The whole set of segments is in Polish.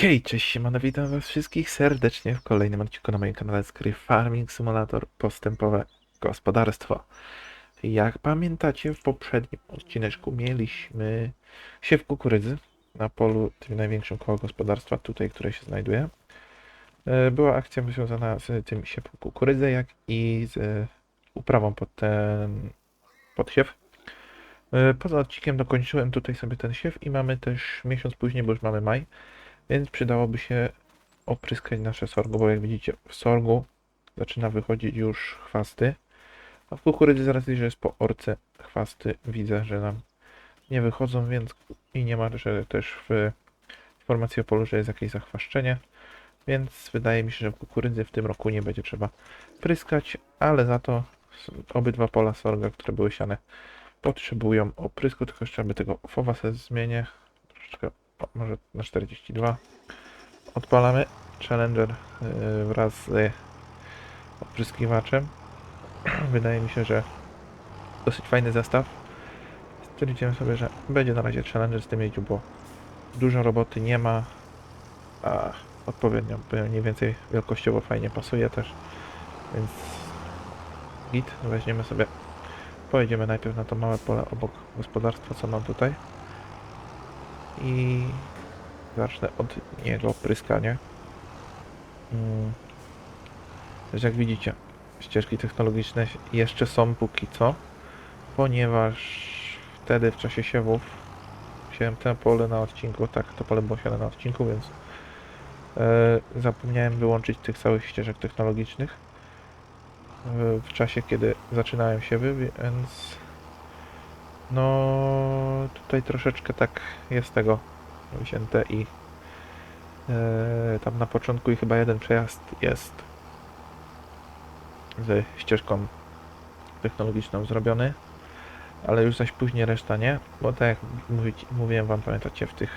Hej, cześć, siemano, witam was wszystkich serdecznie w kolejnym odcinku na moim kanale z gry Farming Simulator Postępowe Gospodarstwo. Jak pamiętacie, w poprzednim odcineczku mieliśmy siew kukurydzy na polu tym największym koło gospodarstwa, tutaj, które się znajduje. E, Była akcja związana z tym siewem kukurydzy, jak i z uprawą pod ten podsiew. E, Poza odcinkiem dokończyłem tutaj sobie ten siew i mamy też miesiąc później, bo już mamy maj, więc przydałoby się opryskać nasze sorgo, bo jak widzicie w sorgu zaczyna wychodzić już chwasty, a w kukurydzy zaraz że jest po orce chwasty widzę, że nam nie wychodzą, więc i nie ma że też w informacji o polu, że jest jakieś zachwaszczenie, więc wydaje mi się, że w kukurydzy w tym roku nie będzie trzeba pryskać, ale za to obydwa pola sorga, które były siane potrzebują oprysku, tylko jeszcze aby tego fowa sobie zmienię troszeczkę może na 42. Odpalamy Challenger yy, wraz z opryskiwaczem. Wydaje mi się, że dosyć fajny zestaw. Stwierdziłem sobie, że będzie na razie Challenger z tym jeździł, bo dużo roboty nie ma, a odpowiednio mniej więcej wielkościowo fajnie pasuje też, więc git, weźmiemy sobie, pojedziemy najpierw na to małe pole obok gospodarstwa, co mam tutaj i zacznę od niego pryskanie. Mm. Też jak widzicie, ścieżki technologiczne jeszcze są póki co, ponieważ wtedy w czasie siewów siałem te pole na odcinku, tak, to pole było siane na odcinku, więc e, zapomniałem wyłączyć tych całych ścieżek technologicznych e, w czasie, kiedy zaczynałem siewy, więc no tutaj troszeczkę tak jest tego wzięte i e, tam na początku i chyba jeden przejazd jest ze ścieżką technologiczną zrobiony, ale już zaś później reszta nie, bo tak jak mówić, mówiłem wam, pamiętacie, w tych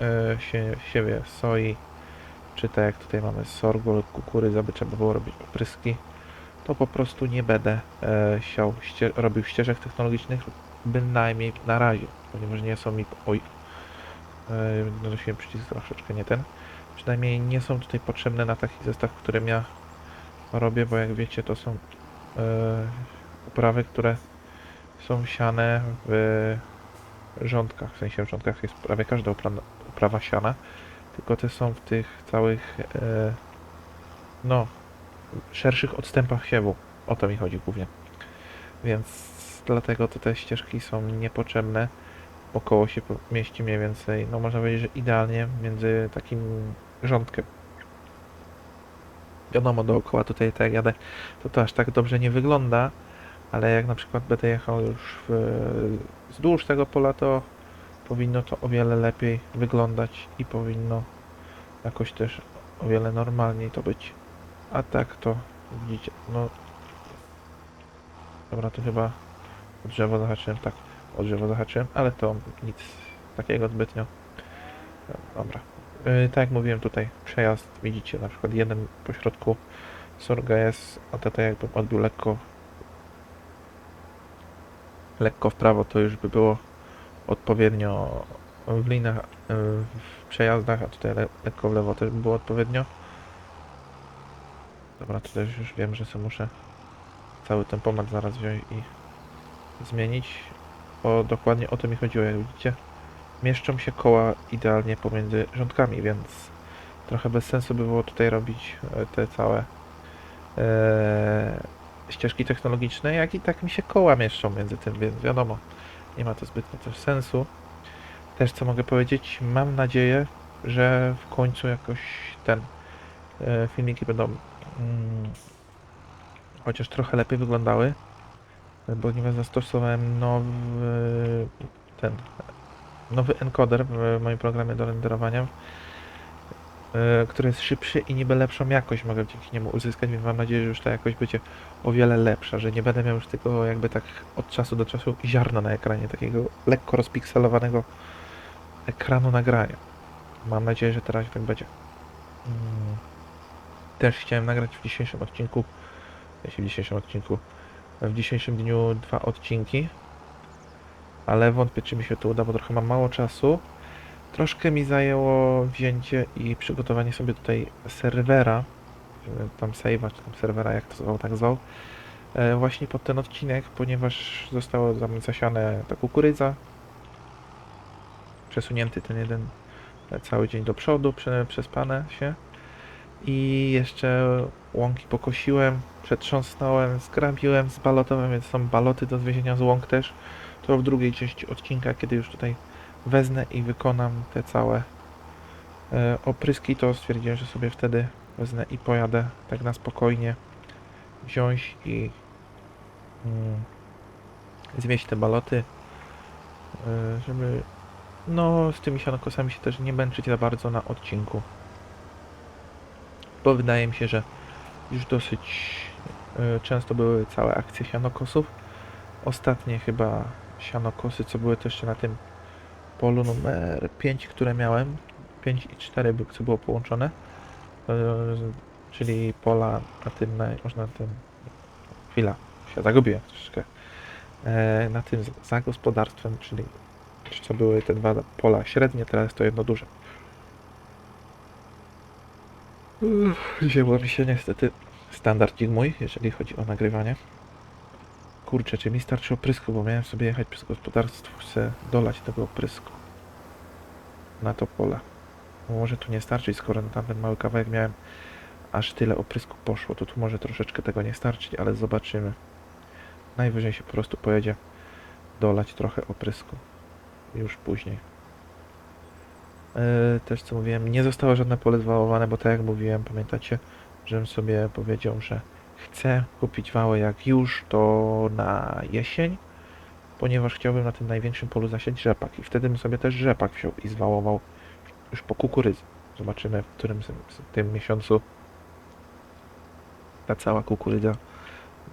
e, sie, soi, czy tak jak tutaj mamy sorgo lub kukurydza, by trzeba było robić opryski, to po prostu nie będę e, siał, ście, robił ścieżek technologicznych, bynajmniej na razie, ponieważ nie są mi, oj, Yy, przycisk troszeczkę nie ten. Przynajmniej nie są tutaj potrzebne na taki zestaw, którym ja robię, bo jak wiecie to są yy, uprawy, które są siane w rządkach. W sensie w rządkach jest prawie każda upra- uprawa siana, tylko te są w tych całych yy, no szerszych odstępach siewu. O to mi chodzi głównie. Więc dlatego to te ścieżki są niepotrzebne około się mieści mniej więcej, no można powiedzieć, że idealnie między takim rządkiem. Wiadomo, dookoła tutaj tak jak jadę, to to aż tak dobrze nie wygląda, ale jak na przykład będę jechał już w, wzdłuż tego pola, to powinno to o wiele lepiej wyglądać i powinno jakoś też o wiele normalniej to być. A tak to widzicie, no dobra, to chyba o drzewo zahaczyłem, tak o drzewo zahaczyłem, ale to nic takiego zbytnio. Dobra. Yy, tak jak mówiłem tutaj, przejazd, widzicie, na przykład jeden po środku sorga jest, a to tak jakbym odbił lekko lekko w prawo, to już by było odpowiednio w linach, yy, w przejazdach, a tutaj le lekko w lewo też by było odpowiednio. Dobra, to też już wiem, że sobie muszę cały tempomat zaraz wziąć i zmienić bo dokładnie o to mi chodziło, jak widzicie. Mieszczą się koła idealnie pomiędzy rządkami, więc trochę bez sensu by było tutaj robić e, te całe e, ścieżki technologiczne, jak i tak mi się koła mieszczą między tym, więc wiadomo, nie ma to zbytnio też sensu. Też co mogę powiedzieć, mam nadzieję, że w końcu jakoś ten e, filmiki będą mm, chociaż trochę lepiej wyglądały ponieważ zastosowałem nowy ten nowy encoder w moim programie do renderowania, e, który jest szybszy i niby lepszą jakość mogę dzięki niemu uzyskać, więc mam nadzieję, że już ta jakość będzie o wiele lepsza, że nie będę miał już tego jakby tak od czasu do czasu ziarna na ekranie, takiego lekko rozpikselowanego ekranu nagrania. Mam nadzieję, że teraz tak będzie. Mm. Też chciałem nagrać w dzisiejszym odcinku, w dzisiejszym odcinku, w dzisiejszym dniu dwa odcinki, ale wątpię, czy mi się to uda, bo trochę mam mało czasu. Troszkę mi zajęło wzięcie i przygotowanie sobie tutaj serwera, e, tam save'a, czy tam serwera, jak to zwał, tak zwał, e, właśnie pod ten odcinek, ponieważ zostało tam zasiane ta kukurydza, przesunięty ten jeden e, cały dzień do przodu, prze, przespane się i jeszcze łąki pokosiłem, przetrząsnąłem, zgrabiłem, zbalotowałem, więc są baloty do zwiezienia z łąk też. To w drugiej części odcinka, kiedy już tutaj wezmę i wykonam te całe e, opryski, to stwierdziłem, że sobie wtedy wezmę i pojadę tak na spokojnie wziąć i mm, zwieść te baloty, e, żeby no z tymi sianokosami się też nie męczyć za bardzo na odcinku. Bo wydaje mi się, że już dosyć e, często były całe akcje sianokosów. Ostatnie chyba sianokosy, co były też na tym polu numer 5, które miałem, 5 i 4, by- co było połączone, e, czyli pola na tym, na, można na tym, chwila, się zagubiłem troszeczkę, e, na tym za gospodarstwem, czyli co były te dwa pola średnie, teraz to jedno duże. Wzięło mi się niestety standardzik mój, jeżeli chodzi o nagrywanie. Kurczę, czy mi starczy oprysku, bo miałem sobie jechać przez gospodarstwo, chcę dolać tego oprysku na to pole. Bo może tu nie starczyć, skoro na tamten mały kawałek miałem aż tyle oprysku poszło, to tu może troszeczkę tego nie starczyć, ale zobaczymy. Najwyżej się po prostu pojedzie dolać trochę oprysku już później. Yy, też co mówiłem, nie zostało żadne pole zwałowane, bo tak jak mówiłem, pamiętacie, żebym sobie powiedział, że chcę kupić wałę jak już, to na jesień, ponieważ chciałbym na tym największym polu zasiać rzepak i wtedy bym sobie też rzepak wziął i zwałował już po kukurydzy. Zobaczymy, w którym tym miesiącu ta cała kukurydza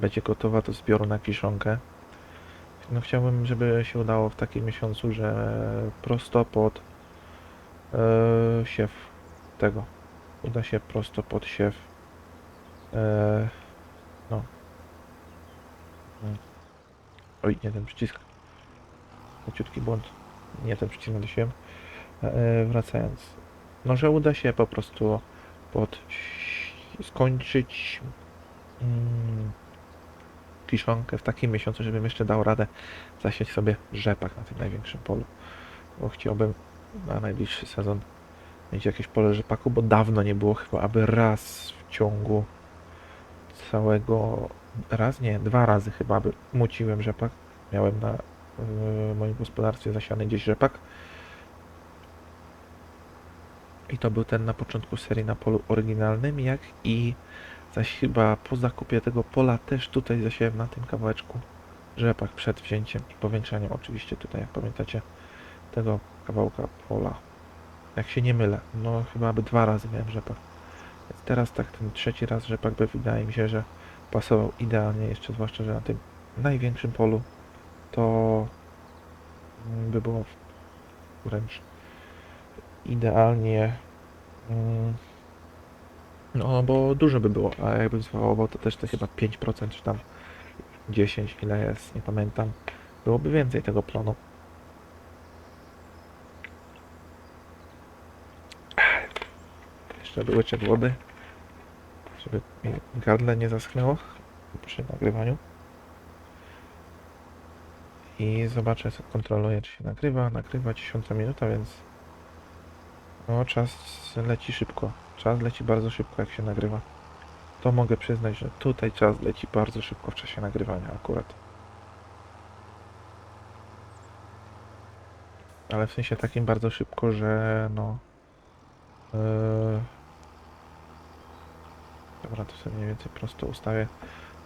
będzie gotowa do zbioru na kiszonkę. No chciałbym, żeby się udało w takim miesiącu, że prosto pod e, siew tego. Uda się prosto pod siew. E, no. Mm. Oj, nie ten przycisk. Leciutki błąd. Nie ten przycisk nadusiłem. E, wracając. No, że uda się po prostu pod skończyć mm, kiszonkę w takim miesiącu, żebym jeszcze dał radę zasiać sobie rzepak na tym największym polu. Bo chciałbym na najbliższy sezon mieć jakieś pole rzepaku, bo dawno nie było chyba, aby raz w ciągu całego, raz nie, dwa razy chyba, aby muciłem rzepak. Miałem na w moim gospodarstwie zasiany gdzieś rzepak. I to był ten na początku serii na polu oryginalnym, jak i zaś chyba po zakupie tego pola też tutaj zasiałem na tym kawałeczku rzepak przed wzięciem i powiększaniem oczywiście tutaj, jak pamiętacie, tego kawałka pola. Jak się nie mylę, no chyba by dwa razy miałem rzepak. Więc teraz tak ten trzeci raz rzepak by wydaje mi się, że pasował idealnie, jeszcze zwłaszcza, że na tym największym polu to by było wręcz idealnie mm, no bo dużo by było, a jakbym zwałował to też to chyba 5% czy tam 10 ile jest, nie pamiętam. Byłoby więcej tego planu. Jeszcze łyczek wody, żeby mi gardle nie zaschnęło przy nagrywaniu. I zobaczę, kontroluję, czy się nagrywa. Nagrywa 10 minuta, więc no, czas leci szybko. Czas leci bardzo szybko, jak się nagrywa. To mogę przyznać, że tutaj czas leci bardzo szybko w czasie nagrywania akurat. Ale w sensie takim bardzo szybko, że no... Yy... Dobra, to sobie mniej więcej prosto ustawię.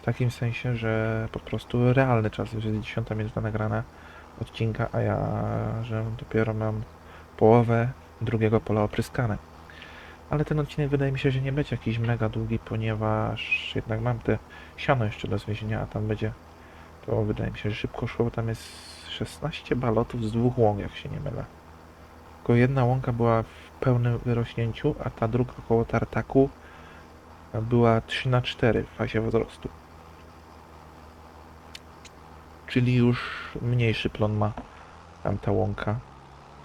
W takim sensie, że po prostu realny czas, już jest 10 minuta nagrana odcinka, a ja, że dopiero mam połowę drugiego pola opryskane. Ale ten odcinek wydaje mi się, że nie będzie jakiś mega długi, ponieważ jednak mam te siano jeszcze do zwiezienia, a tam będzie to wydaje mi się, że szybko szło, bo tam jest 16 balotów z dwóch łąk, jak się nie mylę. Tylko jedna łąka była w pełnym wyrośnięciu, a ta druga koło tartaku była 3 na 4 w fazie wzrostu. Czyli już mniejszy plon ma tamta łąka.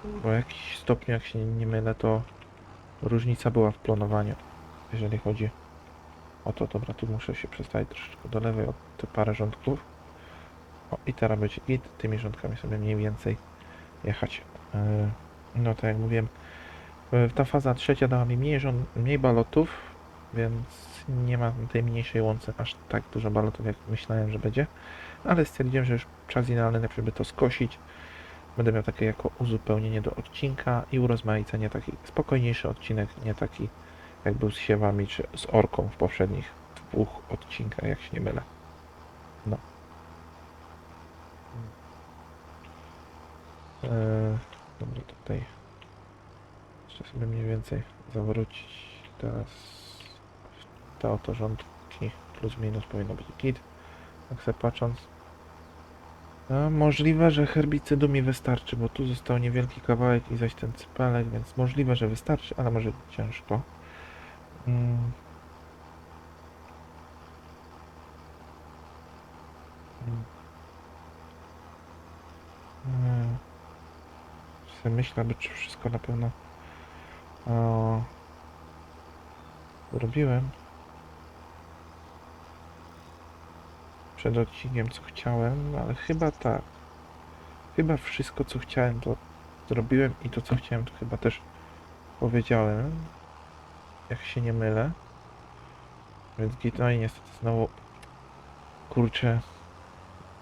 Bo w jakimś stopniu, jak się nie mylę, to różnica była w planowaniu, jeżeli chodzi o to. Dobra, tu muszę się przestawić troszeczkę do lewej od te parę rządków. O, i teraz będzie i tymi rządkami sobie mniej więcej jechać. Yy, No tak jak mówiłem, yy, ta faza trzecia dała mi mniej, rząd, mniej balotów, więc nie ma tej mniejszej łące aż tak dużo balotów, jak myślałem, że będzie. Ale stwierdziłem, że już czas idealny, żeby to skosić. Będę miał takie jako uzupełnienie do odcinka i urozmaicenie taki spokojniejszy odcinek, nie taki jak był z siewami czy z orką w poprzednich dwóch odcinkach, jak się nie mylę. No. Eee, dobra, tutaj jeszcze sobie mniej więcej zawrócić teraz te oto rządki plus minus powinno być git. Tak sobie patrząc. A możliwe, że herbicydu mi wystarczy, bo tu został niewielki kawałek i zaś ten cypelek, więc możliwe, że wystarczy, ale może ciężko. Mm. Mm. Mm. Sobie myślę, by czy wszystko na pewno o, zrobiłem. Przed odcinkiem co chciałem, ale chyba tak. Chyba wszystko co chciałem to zrobiłem i to co chciałem to chyba też powiedziałem. Jak się nie mylę. Więc no i niestety znowu kurczę.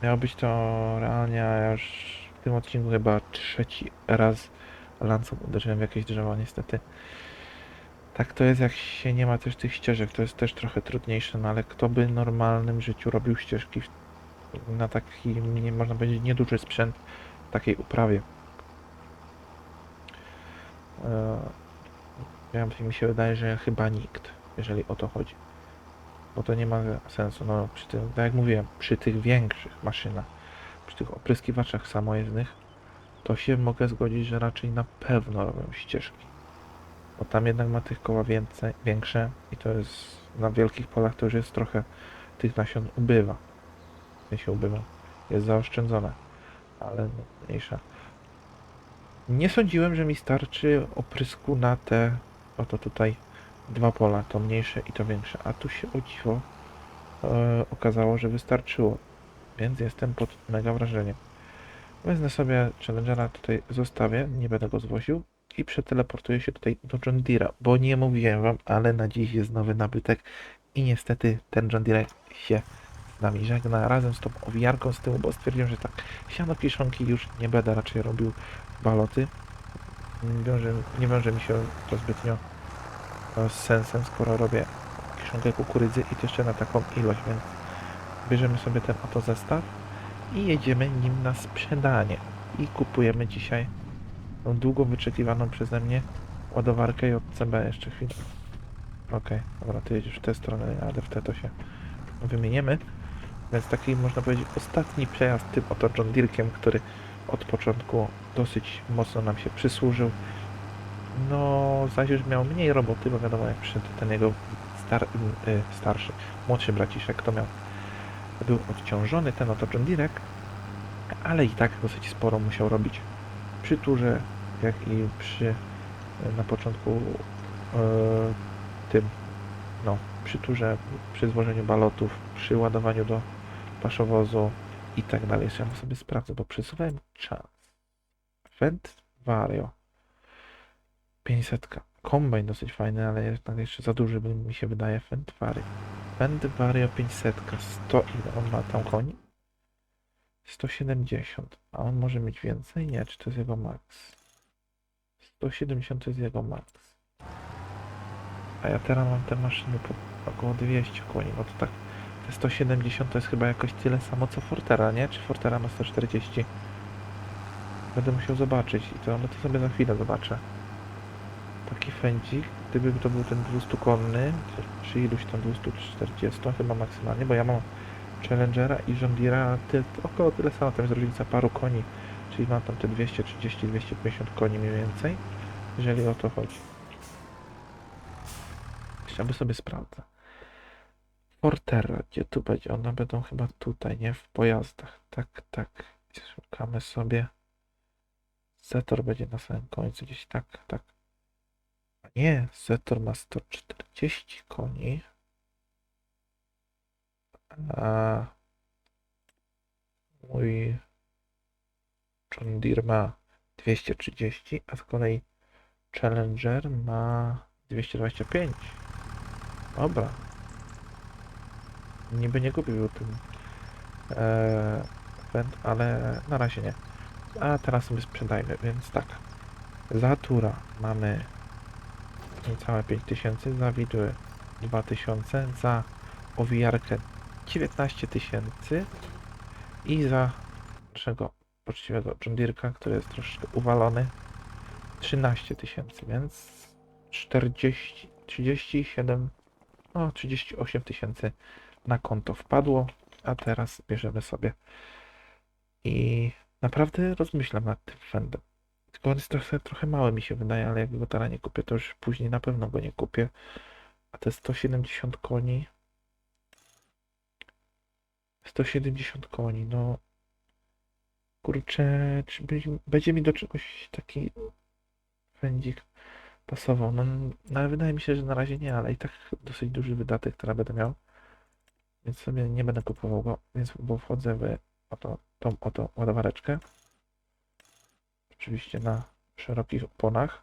Miało być to realnie, a już w tym odcinku chyba trzeci raz lancą uderzyłem w jakieś drzewo, niestety. Tak to jest, jak się nie ma też tych ścieżek, to jest też trochę trudniejsze, no ale kto by w normalnym życiu robił ścieżki na taki, nie można powiedzieć, nieduży sprzęt w takiej uprawie. E, Ja mi się wydaje, że chyba nikt, jeżeli o to chodzi. Bo to nie ma sensu. No, przy tym, tak jak mówiłem, przy tych większych maszynach, przy tych opryskiwaczach samojezdnych, to się mogę zgodzić, że raczej na pewno robią ścieżki. Bo tam jednak ma tych koła więcej, większe i to jest na wielkich polach to już jest trochę tych nasion ubywa. Nie się ubywa. Jest zaoszczędzone. Ale mniejsza. Nie sądziłem, że mi starczy oprysku na te oto tutaj dwa pola, to mniejsze i to większe. A tu się o dziwo e, okazało, że wystarczyło. Więc jestem pod mega wrażeniem. Wezmę sobie Challengera, tutaj zostawię, nie będę go zwoził i przeteleportuję się tutaj do John Deere'a, bo nie mówiłem wam, ale na dziś jest nowy nabytek i niestety ten John Deere się z nami żegna razem z tą owijarką z tyłu, bo stwierdziłem, że tak, siano kiszonki już nie będę raczej robił baloty. Wiąże, nie wiąże mi się to zbytnio e, z sensem, skoro robię kiszonkę kukurydzy i to jeszcze na taką ilość, więc bierzemy sobie ten oto zestaw i jedziemy nim na sprzedanie. I kupujemy dzisiaj tą długo wyczekiwaną przeze mnie ładowarkę JCB jeszcze chwilę. Okej, dobra, ty jedziesz w tę stronę, ale w tę to się wymieniemy. Więc taki można powiedzieć ostatni przejazd tym oto John Deere'kiem, który od początku dosyć mocno nam się przysłużył. No, zaś już miał mniej roboty, bo wiadomo jak przyszedł ten jego star, y, starszy, młodszy braciszek, to miał był odciążony ten oto John Deere, ale i tak dosyć sporo musiał robić przy turze, jak i przy na początku e, tym, no, przy turze, przy złożeniu balotów, przy ładowaniu do paszowozu i tak dalej. Jeszcze ja sobie sprawdzę, bo przesuwałem czas. Fendt Vario 500. Kombajn dosyć fajny, ale jednak jeszcze za duży mi się wydaje Fendt Vario. Fendt Vario 500. 100 ile on ma tam koni? 170. A on może mieć więcej? Nie, czy to jest jego max? 170 to jest jego max. A ja teraz mam te maszyny po około 200 koni, no to tak te 170 to jest chyba jakoś tyle samo co Fortera, nie? Czy Fortera ma 140? Będę musiał zobaczyć i to, no to sobie za chwilę zobaczę. Taki fędzik, gdyby to był ten 200-konny, czy, czy iluś tam 240 chyba maksymalnie, bo ja mam Challengera i ty, około tyle samo, tam jest różnica paru koni, czyli mam tam te 230-250 koni mniej więcej, jeżeli o to chodzi. Chciałby sobie sprawdzę. Forterra, gdzie tu będzie? One będą chyba tutaj, nie? W pojazdach. Tak, tak. Szukamy sobie Zetor będzie na samym końcu, gdzieś tak, tak. A nie, Zetor ma 140 koni. A mój John Deere ma 230, a z kolei Challenger ma 225. Dobra. Niby nie kupił tym e, węd, ale na razie nie. A teraz sobie sprzedajmy, więc tak. Za tura mamy niecałe 5000, za widły 2000, za owijarkę 19 tysięcy i za naszego poczciwego John który jest troszeczkę uwalony 13 tysięcy, więc 40, 37, no 38 tysięcy na konto wpadło, a teraz bierzemy sobie i naprawdę rozmyślam nad tym fendem. Tylko on jest trochę, trochę mały mi się wydaje, ale jak go teraz nie kupię, to już później na pewno go nie kupię. A te 170 koni. 170 koni, no. Kurczę, czy będzie, mi do czegoś taki fendzik pasował? No, no, wydaje mi się, że na razie nie, ale i tak dosyć duży wydatek, który będę miał. Więc sobie nie będę kupował go, więc bo wchodzę w oto, tą oto ładowareczkę. Oczywiście na szerokich oponach.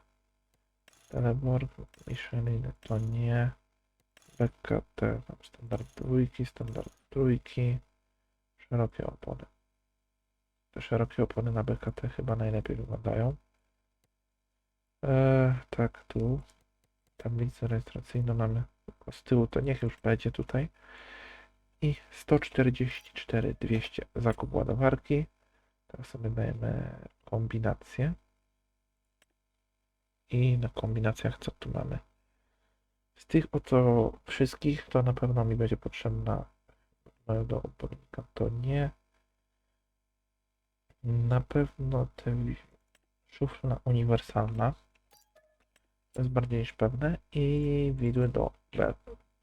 Teleborg, Michelin to nie. BKT, tam standard trójki, standard trójki. Szerokie opony. Te szerokie opony na BKT chyba najlepiej wyglądają. Eee, tak, tu tablicę rejestracyjną mamy z tyłu, to niech już będzie tutaj. I 144 200 zakup ładowarki. Teraz sobie dajemy kombinację. I na kombinacjach co tu mamy? Z tych oto wszystkich to na pewno mi będzie potrzebna do opornika. To nie. Na pewno te szufla uniwersalna. To jest bardziej niż pewne. I widły do Bell.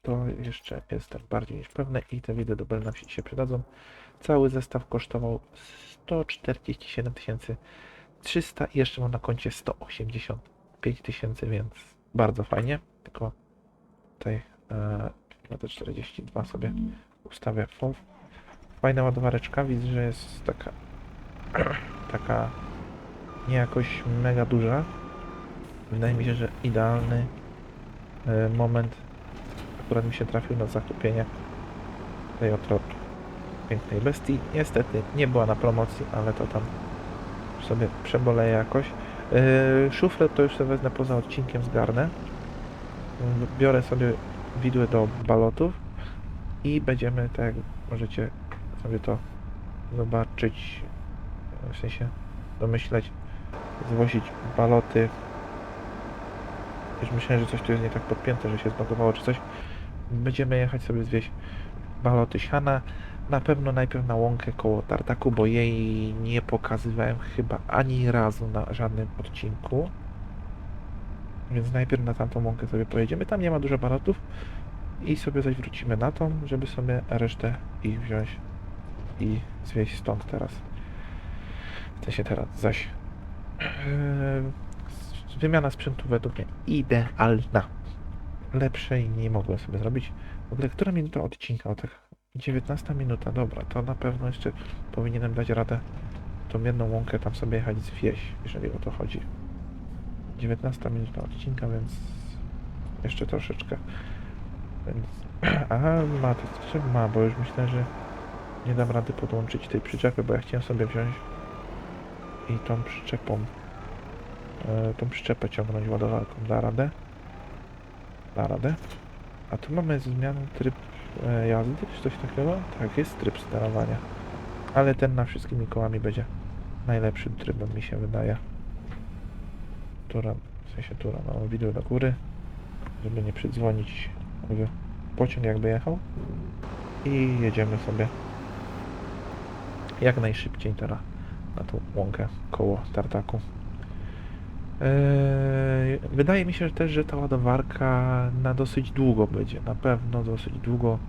To jeszcze jestem bardziej niż pewne i te widły do Bell nam się dzisiaj przydadzą. Cały zestaw kosztował 147 300 i jeszcze mam na koncie 185 tysięcy, więc bardzo fajnie. Tylko tutaj e, na te 42 sobie FOW. Fajna ładowareczka, widzę, że jest taka taka nie jakoś mega duża. Wydaje mi się, że idealny e, moment akurat mi się trafił na zakupienie tej oto pięknej bestii. Niestety nie była na promocji, ale to tam sobie przeboleję jakoś. Yy, szuflę to już sobie wezmę poza odcinkiem, zgarnę. Biorę sobie widły do balotów i będziemy, tak jak możecie sobie to zobaczyć, w sensie domyśleć, zwozić baloty. Już myślałem, że coś tu jest nie tak podpięte, że się zbagowało czy coś. Będziemy jechać sobie zwieść baloty siana. Na pewno najpierw na łąkę koło tartaku, bo jej nie pokazywałem chyba ani razu na żadnym odcinku. Więc najpierw na tamtą łąkę sobie pojedziemy. Tam nie ma dużo balotów. I sobie zaś wrócimy na tą, żeby sobie resztę ich wziąć i zwieść stąd teraz. W sensie teraz zaś. Yy, wymiana sprzętu według mnie idealna. Lepszej nie mogłem sobie zrobić. W ogóle, która minuta odcinka? O tak 19 minuta, dobra, to na pewno jeszcze powinienem dać radę tą jedną łąkę tam sobie jechać z wieś, jeżeli o to chodzi. 19 minuta odcinka, więc jeszcze troszeczkę. Więc... Aha, ma to co ma, bo już myślę, że nie dam rady podłączyć tej przyczepy, bo ja chciałem sobie wziąć i tą przyczepą e, tą przyczepę ciągnąć ładowarką. Da radę? Da radę. A tu mamy zmianę tryb e, jazdy, czy coś takiego? Tak, jest tryb sterowania. Ale ten na wszystkimi kołami będzie najlepszym trybem, mi się wydaje. Tura, w sensie tura, no wideo do góry, żeby nie przydzwonić pociąg jakby jechał. I jedziemy sobie jak najszybciej teraz na tą łąkę koło tartaku. Eee, wydaje mi się też, że ta ładowarka na dosyć długo będzie. Na pewno dosyć długo,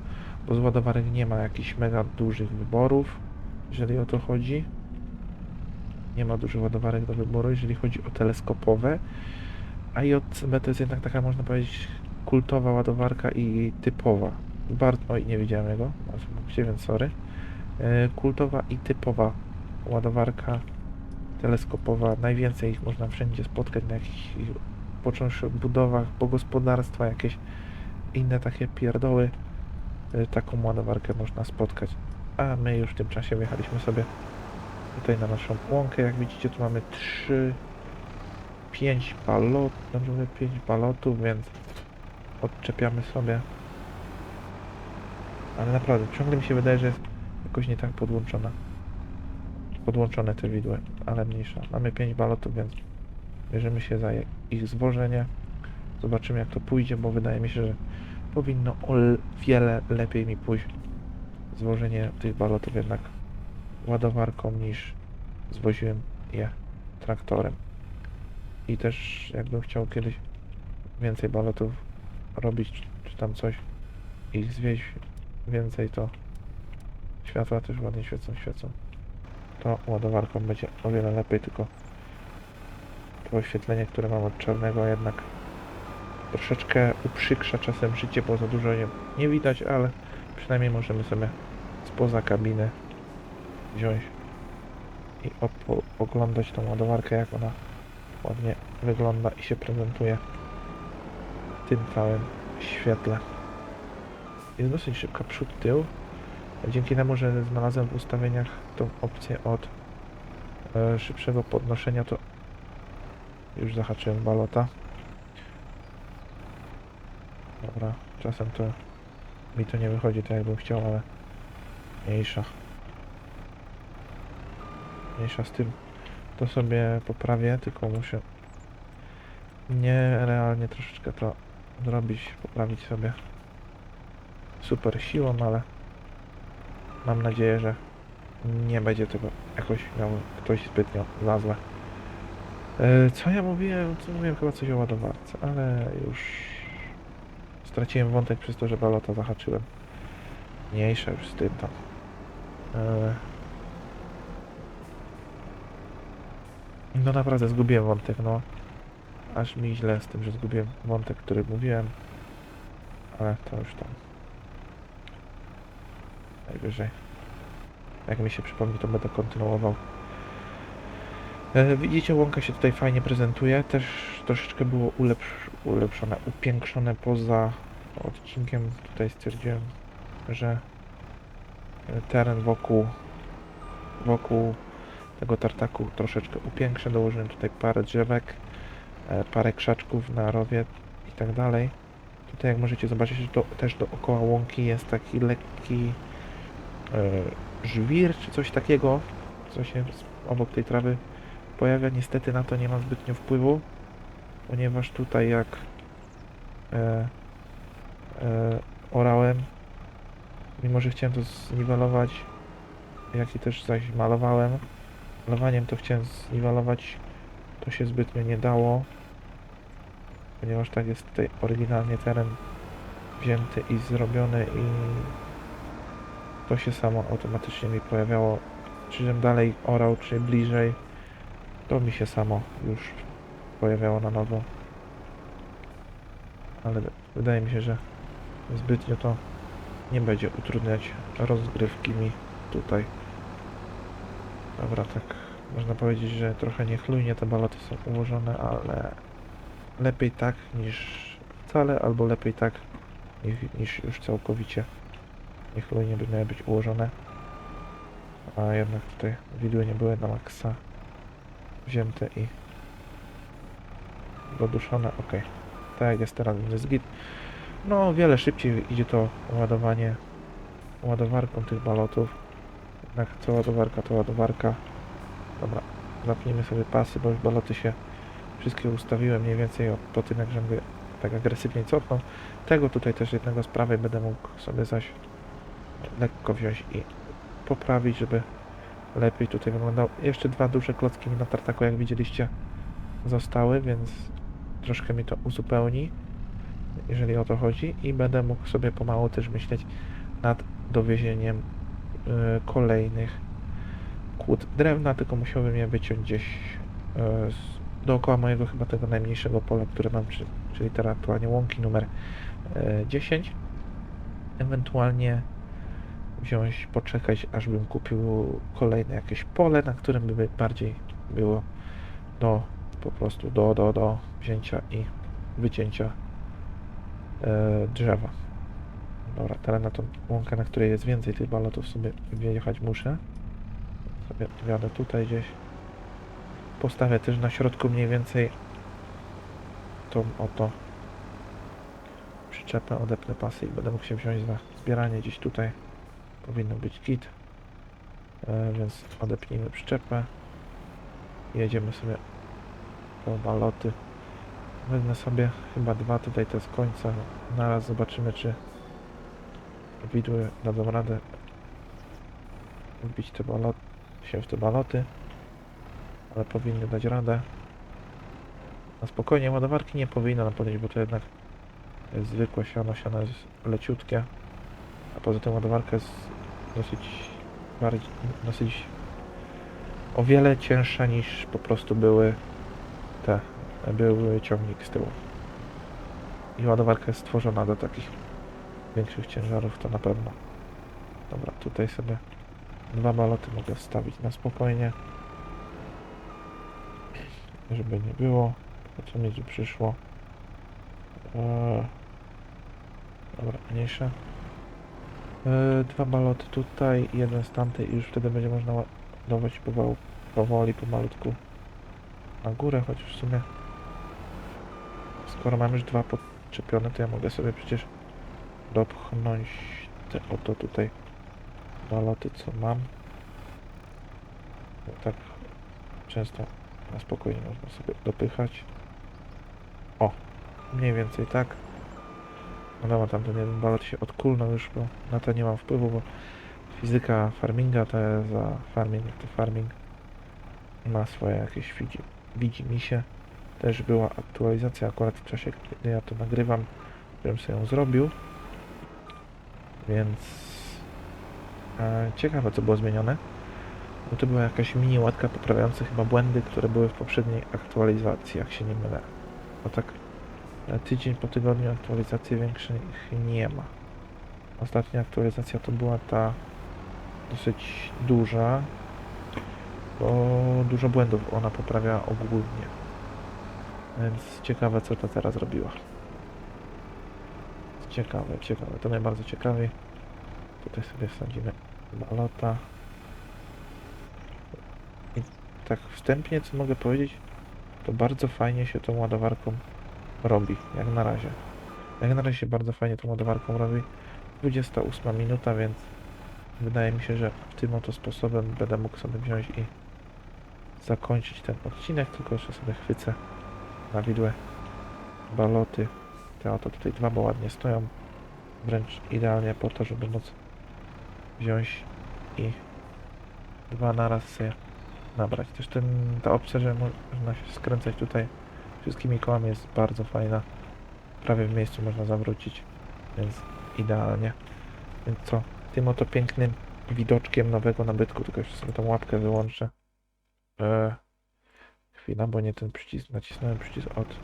bo z ładowarek nie ma jakichś mega dużych wyborów, jeżeli o to chodzi. nie ma dużych ładowarek do wyboru, jeżeli chodzi o teleskopowe. A JCB to jest jednak taka, można powiedzieć, kultowa ładowarka i typowa. Bardzo, oj, nie widziałem jego, więc sorry. E, Kultowa i typowa ładowarka teleskopowa. Najwięcej ich można wszędzie spotkać na jakichś, począwszy od budowach, po gospodarstwa, jakieś inne takie pierdoły. E, Taką ładowarkę można spotkać. A my już w tym czasie wjechaliśmy sobie tutaj na naszą łąkę. Jak widzicie, tu mamy 3, 5 balot, dobrze mówię, 5 balotów, więc odczepiamy sobie. Ale naprawdę, ciągle mi się wydaje, że jest jakoś nie tak podłączona. Podłączone te widły, ale mniejsza. Mamy 5 balotów, więc bierzemy się za ich zwożenie. Zobaczymy jak to pójdzie, bo wydaje mi się, że powinno o wiele lepiej mi pójść zwożenie tych balotów jednak ładowarką niż zwoziłem je traktorem. I też jakbym chciał kiedyś więcej balotów robić, czy tam coś, ich zwieźć więcej, to światła też ładnie świecą, świecą. To ładowarką będzie o wiele lepiej, tylko to oświetlenie, które mam od czarnego jednak troszeczkę uprzykrza czasem życie, bo za dużo nie, nie widać, ale przynajmniej możemy sobie spoza kabiny wziąć i oglądać tą ładowarkę, jak ona ładnie wygląda i się prezentuje tym całym świetle. Jest dosyć szybka przód, tył. Dzięki temu, że znalazłem w ustawieniach tą opcję od e, szybszego podnoszenia, to już zahaczyłem balota. Dobra, czasem to mi to nie wychodzi tak jakbym chciał, ale mniejsza. Mniejsza z tym. To sobie poprawię, tylko muszę nierealnie troszeczkę to zrobić, poprawić sobie super siłą, ale mam nadzieję, że nie będzie tego jakoś miał ktoś zbytnio za złe. E, Co ja mówiłem? Co mówiłem chyba coś o ładowarce, ale już straciłem wątek przez to, że balota zahaczyłem. Mniejsza już z tym tam. E, No naprawdę zgubiłem wątek, no. Aż mi źle z tym, że zgubiłem wątek, który mówiłem. Ale to już tam. Najwyżej. Jak mi się przypomni, to będę kontynuował. E, widzicie, łąka się tutaj fajnie prezentuje. Też troszeczkę było ulepsz ulepszone, upiększone poza odcinkiem. Tutaj stwierdziłem, że teren wokół wokół tego tartaku troszeczkę upiększę. Dołożyłem tutaj parę drzewek, parę krzaczków na rowie i tak dalej. Tutaj jak możecie zobaczyć, to też dookoła łąki jest taki lekki e, żwir czy coś takiego, co się obok tej trawy pojawia. Niestety na to nie mam zbytnio wpływu, ponieważ tutaj jak e, e, orałem, mimo że chciałem to zniwelować, jak i też zaś malowałem, malowaniem to chciałem zniwelować, to się zbytnio nie dało, ponieważ tak jest tutaj oryginalnie teren wzięty i zrobiony i to się samo automatycznie mi pojawiało, czy żem dalej orał, czy bliżej, to mi się samo już pojawiało na nowo. Ale wydaje mi się, że zbytnio to nie będzie utrudniać rozgrywki mi tutaj. Dobra, tak można powiedzieć, że trochę niechlujnie te baloty są ułożone, ale lepiej tak niż wcale, albo lepiej tak niż, już całkowicie niechlujnie by miały być ułożone. A jednak tutaj widły nie były na maksa wzięte i doduszone. Ok, tak jak jest teraz, jest git. No, wiele szybciej idzie to ładowanie ładowarką tych balotów. Jednak co ładowarka, to ładowarka. Dobra, zapnijmy sobie pasy, bo już baloty się wszystkie ustawiłem mniej więcej po tym, jak żeby tak agresywnie cofnął. Tego tutaj też jednego z prawej będę mógł sobie zaś lekko wziąć i poprawić, żeby lepiej tutaj wyglądał. Jeszcze dwa duże klocki mi na tartaku, jak widzieliście, zostały, więc troszkę mi to uzupełni, jeżeli o to chodzi i będę mógł sobie pomału też myśleć nad dowiezieniem y, kolejnych kłód drewna, tylko musiałbym je wyciąć gdzieś e, dookoła mojego chyba tego najmniejszego pola, które mam, czy, czyli teraz aktualnie łąki numer e, 10. Ewentualnie wziąć, poczekać, aż bym kupił kolejne jakieś pole, na którym by bardziej było do po prostu do, do, do wzięcia i wycięcia e, drzewa. Dobra, teraz na tą łąkę, na której jest więcej tych balotów sobie wjechać muszę. Sobie wjadę tutaj gdzieś. Postawię też na środku mniej więcej tą oto przyczepę, odepnę pasy i będę mógł się wziąć za zbieranie gdzieś tutaj. Powinno być kit. E, więc odepnijmy przyczepę. Jedziemy sobie po baloty. Wezmę sobie chyba dwa tutaj te z końca. Naraz zobaczymy, czy widły dadzą radę wbić te baloty, się w te baloty. Ale powinny dać radę. Na spokojnie ładowarki nie powinno nam podejść, bo to jednak jest zwykłe siano, siano jest leciutkie. A poza tym ładowarka jest dosyć bardziej, dosyć o wiele cięższa niż po prostu były te, był ciągnik z tyłu. I ładowarka jest stworzona do takich większych ciężarów, to na pewno. Dobra, tutaj sobie dwa baloty mogę wstawić na spokojnie. Żeby nie było. Po co mi tu przyszło? Eee, dobra, mniejsze. Eee, dwa baloty tutaj, jeden z tamtej i już wtedy będzie można ładować powoli, powoli, pomalutku na górę, chociaż w sumie skoro mam już dwa podczepione, to ja mogę sobie przecież dopchnąć te oto tutaj baloty, co mam. Tak często na spokojnie można sobie dopychać. O, mniej więcej tak. No dobra, tam ten jeden balot się odkulnął już, bo na to nie mam wpływu, bo fizyka farminga to jest za farming, to farming ma swoje jakieś widzi, widzi mi się. Też była aktualizacja akurat w czasie, kiedy ja to nagrywam, żebym sobie ją zrobił. Więc ciekawe co było zmienione. Bo to była jakaś mini łatka poprawiająca chyba błędy, które były w poprzedniej aktualizacji, jak się nie mylę. Bo tak na tydzień po tygodniu aktualizacji większych nie ma. Ostatnia aktualizacja to była ta dosyć duża, bo dużo błędów ona poprawia ogólnie. Więc ciekawe co to teraz robiła. Ciekawe, ciekawe. To mnie bardzo ciekawi. Tutaj sobie wsadzimy balota. I tak wstępnie co mogę powiedzieć, to bardzo fajnie się tą ładowarką robi, jak na razie. Jak na razie się bardzo fajnie tą ładowarką robi. 28 minuta, więc wydaje mi się, że tym oto sposobem będę mógł sobie wziąć i zakończyć ten odcinek, tylko jeszcze sobie chwycę na widłe baloty. Te oto tutaj dwa, bo ładnie stoją. Wręcz idealnie po to, żeby móc wziąć i dwa naraz sobie nabrać. Też ten, ta opcja, że mo- można się skręcać tutaj wszystkimi kołami jest bardzo fajna. Prawie w miejscu można zawrócić, więc idealnie. Więc co, tym oto pięknym widoczkiem nowego nabytku, tylko jeszcze sobie tą łapkę wyłączę. Eee, chwila, bo nie ten przycisk, nacisnąłem przycisk od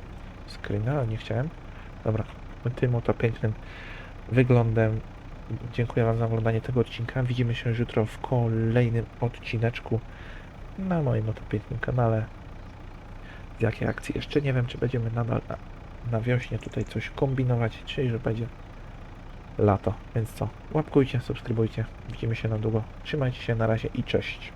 screena, ale nie chciałem. Dobra, tym oto pięknym wyglądem dziękuję Wam za oglądanie tego odcinka. Widzimy się jutro w kolejnym odcineczku na moim oto pięknym kanale. Z jakiej akcji jeszcze nie wiem, czy będziemy nadal na, na wiośnie tutaj coś kombinować, czy że będzie lato. Więc co, łapkujcie, subskrybujcie. Widzimy się na długo. Trzymajcie się, na razie i cześć.